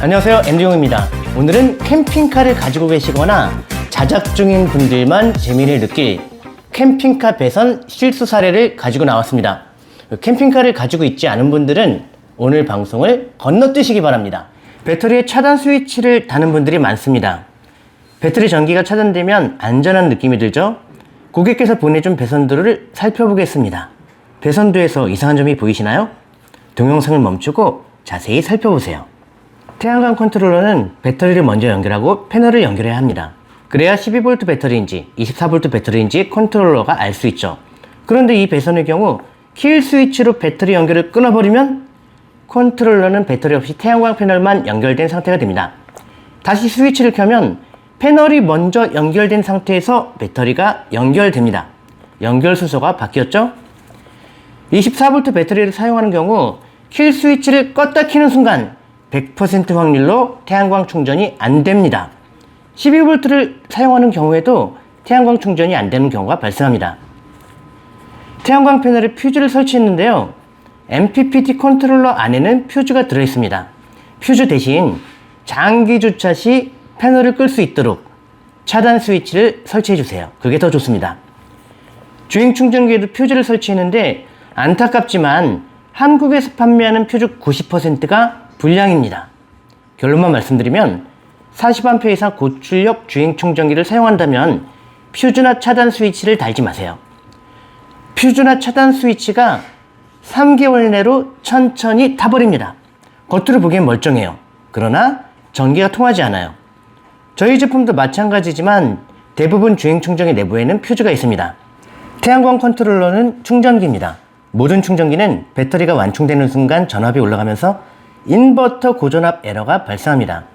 안녕하세요. MD용입니다. 오늘은 캠핑카를 가지고 계시거나 자작 중인 분들만 재미를 느낄 캠핑카 배선 실수 사례를 가지고 나왔습니다. 캠핑카를 가지고 있지 않은 분들은 오늘 방송을 건너뛰시기 바랍니다. 배터리에 차단 스위치를 다는 분들이 많습니다 배터리 전기가 차단되면 안전한 느낌이 들죠? 고객께서 보내준 배선도를 살펴보겠습니다 배선도에서 이상한 점이 보이시나요? 동영상을 멈추고 자세히 살펴보세요 태양광 컨트롤러는 배터리를 먼저 연결하고 패널을 연결해야 합니다. 그래야 12V 배터리인지 24V 배터리인지 컨트롤러가 알 수 있죠. 그런데 이 배선의 경우 킬 스위치로 배터리 연결을 끊어버리면 컨트롤러는 배터리 없이 태양광 패널만 연결된 상태가 됩니다. 다시 스위치를 켜면 패널이 먼저 연결된 상태에서 배터리가 연결됩니다. 연결 순서가 바뀌었죠? 24V 배터리를 사용하는 경우 킬 스위치를 껐다 키는 순간 100% 확률로 태양광 충전이 안 됩니다. 12V를 사용하는 경우에도 태양광 충전이 안 되는 경우가 발생합니다. 태양광 패널에 퓨즈를 설치했는데요. MPPT 컨트롤러 안에는 퓨즈가 들어있습니다. 퓨즈 대신 장기 주차 시 패널을 끌 수 있도록 차단 스위치를 설치해 주세요. 그게 더 좋습니다. 주행 충전기에도 퓨즈를 설치했는데 안타깝지만 한국에서 판매하는 퓨즈 90%가 불량입니다. 결론만 말씀드리면 40A 이상 고출력 주행 충전기를 사용한다면 퓨즈나 차단 스위치를 달지 마세요. 퓨즈나 차단 스위치가 3개월 내로 천천히 타버립니다. 겉으로 보기엔 멀쩡해요. 그러나 전기가 통하지 않아요. 저희 제품도 마찬가지지만 대부분 주행 충전기 내부에는 퓨즈가 있습니다. 태양광 컨트롤러는 충전기입니다. 모든 충전기는 배터리가 완충되는 순간 전압이 올라가면서 인버터 고전압 에러가 발생합니다.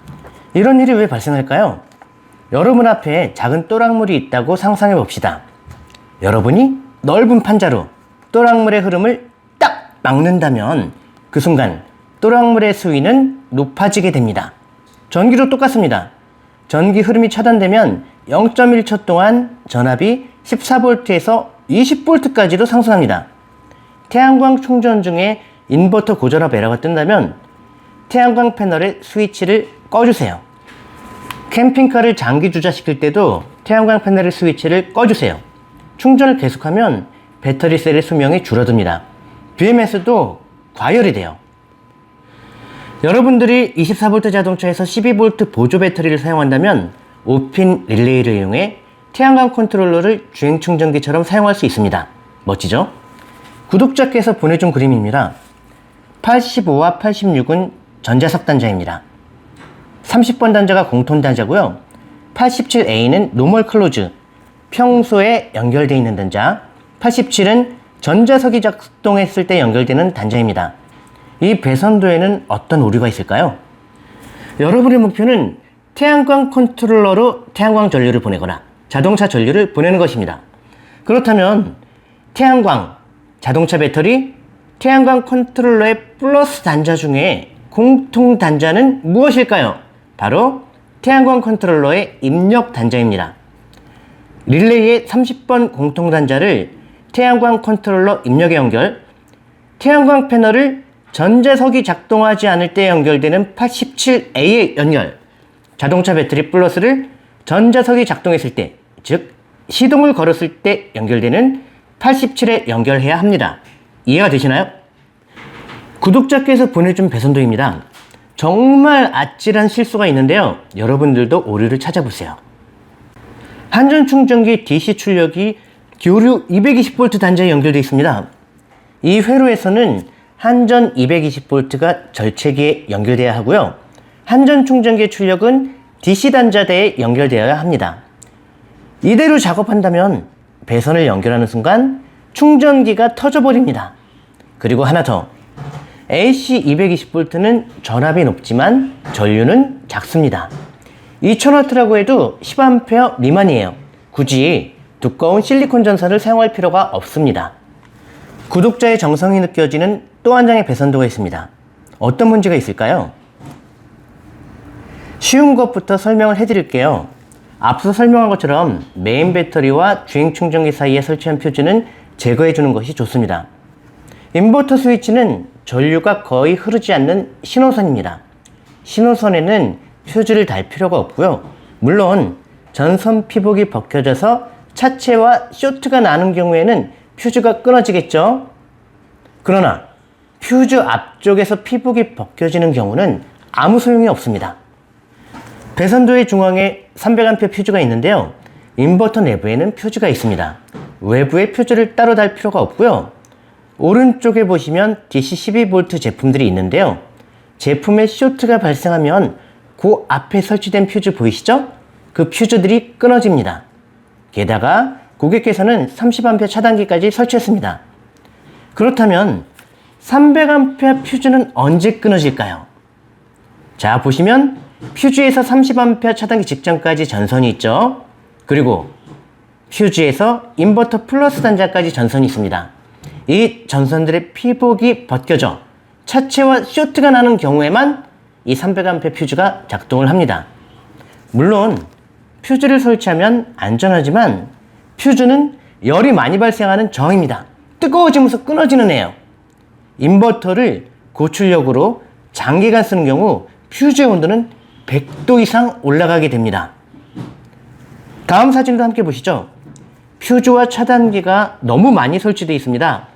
이런 일이 왜 발생할까요? 여러분 앞에 작은 또랑물이 있다고 상상해 봅시다. 여러분이 넓은 판자로 또랑물의 흐름을 딱 막는다면 그 순간 또랑물의 수위는 높아지게 됩니다. 전기도 똑같습니다. 전기 흐름이 차단되면 0.1초 동안 전압이 14V에서 20V까지도 상승합니다. 태양광 충전 중에 인버터 고전압 에러가 뜬다면 태양광 패널의 스위치를 꺼주세요. 캠핑카를 장기 주차시킬 때도 태양광 패널의 스위치를 꺼주세요. 충전을 계속하면 배터리 셀의 수명이 줄어듭니다. BMS도 과열이 돼요. 여러분들이 24V 자동차에서 12V 보조 배터리를 사용한다면 5핀 릴레이를 이용해 태양광 컨트롤러를 주행 충전기처럼 사용할 수 있습니다. 멋지죠? 구독자께서 보내준 그림입니다. 85와 86은 전자석 단자입니다. 30번 단자가 공통 단자고요. 87A는 노멀 클로즈, 평소에 연결되어 있는 단자. 87은 전자석이 작동했을 때 연결되는 단자입니다. 이 배선도에는 어떤 오류가 있을까요? 여러분의 목표는 태양광 컨트롤러로 태양광 전류를 보내거나 자동차 전류를 보내는 것입니다. 그렇다면 태양광, 자동차 배터리, 태양광 컨트롤러의 플러스 단자 중에 공통 단자는 무엇일까요? 바로 태양광 컨트롤러의 입력 단자입니다. 릴레이의 30번 공통 단자를 태양광 컨트롤러 입력에 연결, 태양광 패널을 전자석이 작동하지 않을 때 연결되는 87A에 연결, 자동차 배터리 플러스를 전자석이 작동했을 때, 즉 시동을 걸었을 때 연결되는 87에 연결해야 합니다. 이해가 되시나요? 구독자께서 보내준 배선도입니다. 정말 아찔한 실수가 있는데요. 여러분들도 오류를 찾아보세요. 한전 충전기 DC 출력이 교류 220V 단자에 연결되어 있습니다. 이 회로에서는 한전 220V가 절체기에 연결되어야 하고요. 한전 충전기의 출력은 DC 단자대에 연결되어야 합니다. 이대로 작업한다면 배선을 연결하는 순간 충전기가 터져버립니다. 그리고 하나 더. AC 220V는 전압이 높지만 전류는 작습니다. 2000W라고 해도 10A 미만이에요. 굳이 두꺼운 실리콘 전선을 사용할 필요가 없습니다. 구독자의 정성이 느껴지는 또 한 장의 배선도가 있습니다. 어떤 문제가 있을까요? 쉬운 것부터 설명을 해드릴게요. 앞서 설명한 것처럼 메인 배터리와 주행 충전기 사이에 설치한 퓨즈는 제거해 주는 것이 좋습니다. 인버터 스위치는 전류가 거의 흐르지 않는 신호선입니다. 신호선에는 퓨즈를 달 필요가 없고요. 물론 전선 피복이 벗겨져서 차체와 쇼트가 나는 경우에는 퓨즈가 끊어지겠죠. 그러나 퓨즈 앞쪽에서 피복이 벗겨지는 경우는 아무 소용이 없습니다. 배선도의 중앙에 300A 퓨즈가 있는데요. 인버터 내부에는 퓨즈가 있습니다. 외부에 퓨즈를 따로 달 필요가 없고요. 오른쪽에 보시면 DC 12V 제품들이 있는데요. 제품에 쇼트가 발생하면 그 앞에 설치된 퓨즈 보이시죠? 그 퓨즈들이 끊어집니다. 게다가 고객께서는 30A 차단기까지 설치했습니다. 그렇다면 300A 퓨즈는 언제 끊어질까요? 자, 보시면 퓨즈에서 30A 차단기 직전까지 전선이 있죠. 그리고 퓨즈에서 인버터 플러스 단자까지 전선이 있습니다. 이 전선들의 피복이 벗겨져 차체와 쇼트가 나는 경우에만 이 300A 퓨즈가 작동을 합니다. 물론 퓨즈를 설치하면 안전하지만 퓨즈는 열이 많이 발생하는 저항입니다. 뜨거워지면서 끊어지는 애요. 인버터를 고출력으로 장기간 쓰는 경우 퓨즈의 온도는 100도 이상 올라가게 됩니다. 다음 사진도 함께 보시죠. 퓨즈와 차단기가 너무 많이 설치되어 있습니다.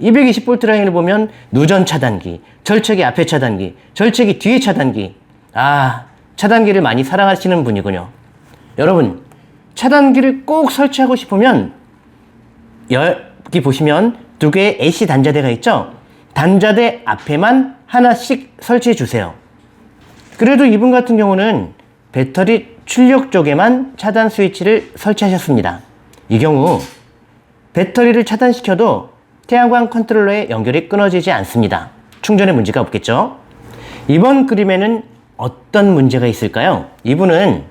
220V 라인을 보면 누전 차단기, 절책이 앞에 차단기, 절책이 뒤에 차단기. 아, 차단기를 많이 사랑하시는 분이군요. 여러분, 차단기를 꼭 설치하고 싶으면 여기 보시면 두 개의 AC 단자대가 있죠? 단자대 앞에만 하나씩 설치해 주세요. 그래도 이분 같은 경우는 배터리 출력 쪽에만 차단 스위치를 설치하셨습니다. 이 경우 배터리를 차단시켜도 태양광 컨트롤러의 연결이 끊어지지 않습니다. 충전에 문제가 없겠죠? 이번 그림에는 어떤 문제가 있을까요? 이분은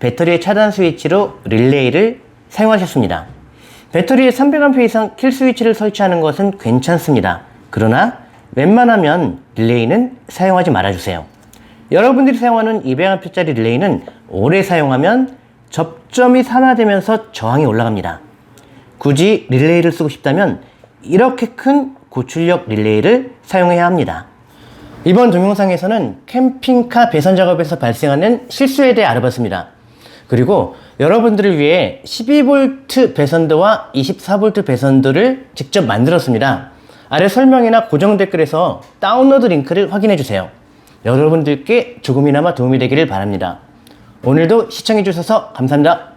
배터리의 차단 스위치로 릴레이를 사용하셨습니다. 배터리에 300A 이상 킬 스위치를 설치하는 것은 괜찮습니다. 그러나 웬만하면 릴레이는 사용하지 말아주세요. 여러분들이 사용하는 200A짜리 릴레이는 오래 사용하면 접점이 산화되면서 저항이 올라갑니다. 굳이 릴레이를 쓰고 싶다면 이렇게 큰 고출력 릴레이를 사용해야 합니다. 이번 동영상에서는 캠핑카 배선 작업에서 발생하는 실수에 대해 알아봤습니다. 그리고 여러분들을 위해 12V 배선도와 24V 배선도를 직접 만들었습니다. 아래 설명이나 고정 댓글에서 다운로드 링크를 확인해 주세요. 여러분들께 조금이나마 도움이 되기를 바랍니다. 오늘도 시청해 주셔서 감사합니다.